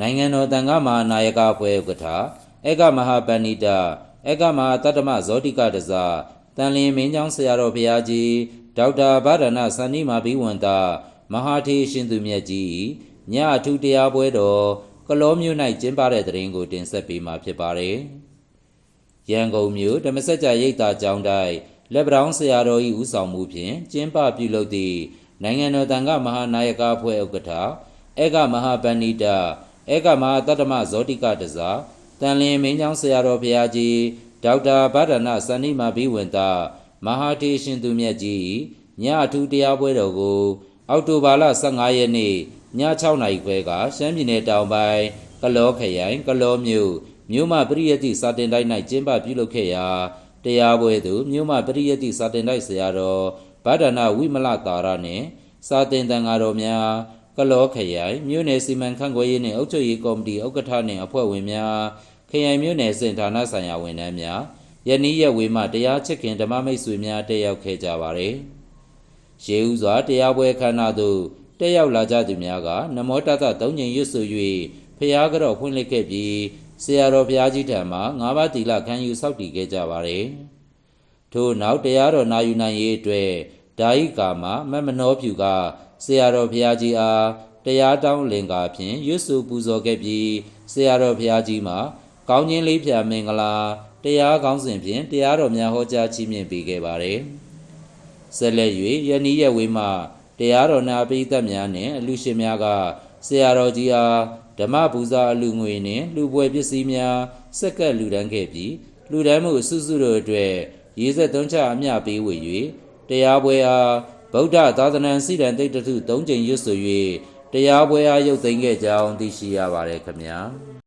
နိုင်ငံတော်တန်ခါမဟာနာယကအဖွဲ့ဥက္ကဋ္ဌအေကမဟာပဏိတအေကမဟာတတ္တမဇောတိကတဇတန်လင်းမင်းကျောင်းဆရာတော်ဘုရားကြီးဒေါက်တာဗဒနာစန္ဒီမာဘိဝန္တမဟာထေရှင်သူမြတ်ကြီးညအထူးတရားပွဲတော်ကလောမြို့၌ကျင်းပတဲ့တရင်ကိုတင်ဆက်ပေးမှာဖြစ်ပါတယ်။ရန်ကုန်မြို့ဓမ္မစကြာရိပ်သာကျောင်းတိုင်းလက်ပတောင်းဆရာတော်၏ဦးဆောင်မှုဖြင့်ကျင်းပပြုလုပ်သည့်နိုင်ငံတော်တန်ခါမဟာနာယကအဖွဲ့ဥက္ကဋ္ဌအေကမဟာပဏိတ အေကမဟာတတ္တမဇောတိကတဇတန်လင်းမင်းကျောင်းဆရာတော်ဘုရားကြီးဒေါက်တာဗဒနာစန္ဒီမာဘိဝန္တမဟာထေရှင်သူမြတ်ကြီးညအထူးတရားပွဲတော်ကိုအောက်တိုဘာလ15ရက်နေ့ည6နာရီခွဲကရှမ်းပြည်နယ်တောင်ပိုင်းကလောခရိုင်ကလောမြို့မြို့မပရိယတ္တိစာတင်တိုက်၌ကျင်းပပြုလုပ်ခဲ့ရာတရားပွဲသို့မြို့မပရိယတ္တိစာတင်တိုက်ဆရာတော်ဗဒနာဝိမလတာရနှင့်စာတင်တန်ဃာတော်များ ကလောခရိုင်မြို့နယ်စီမံခန့်ခွဲရေးနှင့်အုပ်ချုပ်ရေးကော်မတီဥက္ကဋ္ဌနှင့်အဖွဲ့ဝင်များခရိုင်မြို့နယ်စင်ဌာနဆိုင်ရာဝန်ထမ်းများယနေ့ရက်ဝေးမှတရားချစ်ခင်ဓမ္မမိတ်ဆွေများတက်ရောက်ခဲ့ကြပါသည်ရေဦးစွာတရားပွဲခမ်းနားသို့တက်ရောက်လာကြသူများကနမောတတသုံးညင်ရွတ်ဆို၍ဖျားကြော့ဖွင့်လှစ်ခဲ့ပြီးဆရာတော်ဘုရားကြီးထံမှငါးပါးတီလခံယူဆောက်တည်ခဲ့ကြပါသည်ထို့နောက်တရားတော်နာယူနိုင်ရေးအတွက်ဓာယိကာမမတ်မနောဖြူက ဆရာတော်ဘုရားကြီးအားတရားတောင်းလင်္ကာဖြင့်ရွတ်ဆိုပူဇော်ခဲ့ပြီးဆရာတော်ဘုရားကြီးမှာကောင်းခြင်းလေးဖြာမင်္ဂလာတရားကောင်းစဉ်ဖြင့်တရားတော်များဟောကြားချီးမြှင့်ပေးခဲ့ပါတယ်ဆက်လက်၍ယနေ့ရက်ဝေးမှတရားတော်နာပိသက်များနှင့်အလူရှင်များကဆရာတော်ကြီးအားဓမ္မပူဇာအလူငွေနှင့်လူပွဲပစ္စည်းများစက္ကပ်လူဒန်းခဲ့ပြီးလူဒန်းမှုအစုစုတို့အတွက်ရေစက်သွန်းချအမျှပေးဝေ၍တရားပွဲအား ဗုဒ္ဓသာသနာစိတံတိတ်တထု၃ကြိမ်ရွတ်ဆို၍တရားပွဲအားရုပ်သိမ်းခဲ့ကြောင်းသိရှိရပါတယ်ခင်ဗျာ။